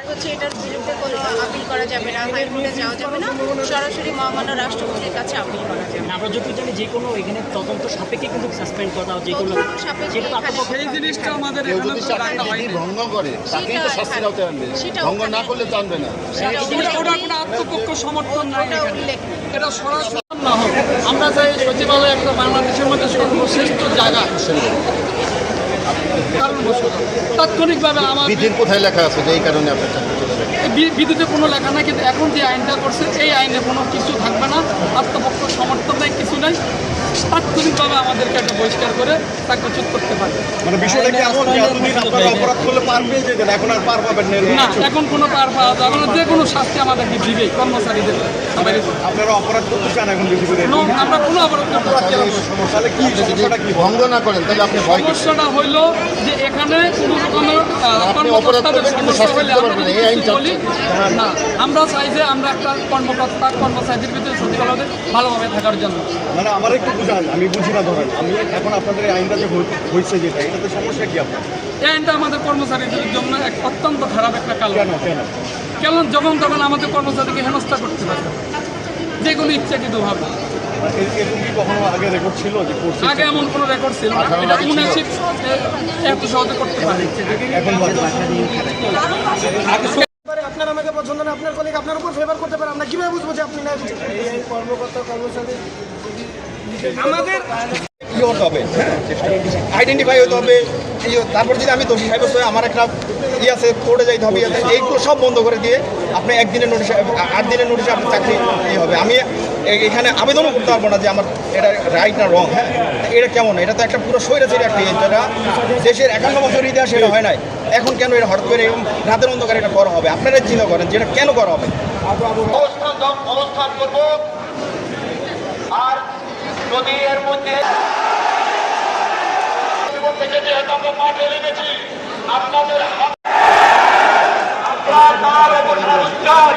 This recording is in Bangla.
আর হচ্ছে এটার বিরুদ্ধে কোনো আপিল করা যাবে না হাইকোর্টে যাওয়া যাবে না সরাসরি মহামান্য রাষ্ট্রপতির কাছে আপিল করা যাবে। আমরা যতটুকু জানি যে কোনো এখানে তদন্ত সাপেক্ষে কিন্তু সাসপেন্ড করা যে কোনো জিনিসটা আমাদের কেউ এখানে যদি তো রাখা চাকরি হয়নি। বিধি ভঙ্গ করে তাকেই তো সেটা শাস্তির আনবে ভঙ্গ না করলে তো আনবে না ওটা উল্লেখ ওটা নেই। কোনো আত্মপক্ষ সমর্থন নাই। এটা সরাসরি না হোক। আমরা চাই সচিবালয় একটা বাংলাদেশের মধ্যে সর্বশ্রেষ্ঠ জায়গা। তাৎক্ষণিকভাবে আমার বিধির কোথায় লেখা আছে যে এই কারণে আপনার বিদ্যুতে কোনো লেখা না কিন্তু এখন যে আইনটা করছে এই আইনে কোনো কিছু থাকবে না আত্মপক্ষ সমর্থন নাই কিছু নাই আমাদেরকে একটা বহিষ্কার করে চাকরিচ্যুত করতে পারে। মানে বিষয়টা কি এমন যে এতদিন আপনারা অপরাধ করলে পার পেয়ে যেতেন এখন আর পার পাবেন না? এখন কোনো পার পাওয়া যাবে না যে কোনো শাস্তি আমাদেরকে দিবে কর্মচারীদের। সবাই আপনারা অপরাধ করতে চান এখন বেশি করে? আমরা কোনো অবরোধ করতে পারছি না। তাহলে কি সমস্যাটা কি? ভঙ্গ না করেন তাহলে আপনি ভয় সমস্যাটা হইল যে এখানে কোনো রকমের অপরাধ আমরা চাই যে আমরা একটা কর্মকর্তা কর্মচারীদের ভিতরে সচিবালয়ে ভালোভাবে থাকার জন্য। মানে আমার একটু বুঝান আমি বুঝি না ধরেন। আমি এখন আপনাদের এই আইনটা যে হয়েছে যেটা এটাতে সমস্যা কি আপনার? এই আইনটা আমাদের কর্মচারীদের জন্য এক অত্যন্ত খারাপ একটা কাল কেন কেন? কেন যখন তখন আমাদের কর্মচারীকে হেনস্থা করতে পারে যেগুলো ইচ্ছাকৃতভাবে। কখনো আগে রেকর্ড ছিল যে করছে আগে এমন কোনো রেকর্ড ছিল না। এটা মুনাসিব এত সহজে করতে পারে। বাদ আপনার আমাকে পছন্দ না আপনার কলিগ আপনার উপর ফেভার করতে পারে আমরা কীভাবে বুঝব যে আপনি না কর্মকর্তা কর্মচারী আমাদের কি হতে হবে আইডেন্টিফাই হতে হবে এই তারপর যদি আমি দোষী সাব্যস্ত হয়ে আমার একটা ই আছে কোর্টে যাইতে হবে ইয়াতে এইগুলো সব বন্ধ করে দিয়ে আপনি একদিনের নোটিশে আট দিনের নোটিশে আপনার চাকরি হবে। আমি এখানে আবেদনও করতে পারব না যে আমার এটা রাইট না রং হ্যাঁ এটা কেমন? এটা তো একটা পুরো স্বৈরাচারী একটা ইয়ে, যেটা দেশের একান্ন বছর ইতিহাস এটা হয় নাই। এখন কেন এটা হঠাৎ করে এরকম রাতের অন্ধকারে এটা করা হবে? আপনারা চিন্তা করেন যেটা কেন করা হবে? আর মধ্যে আপনাদের তার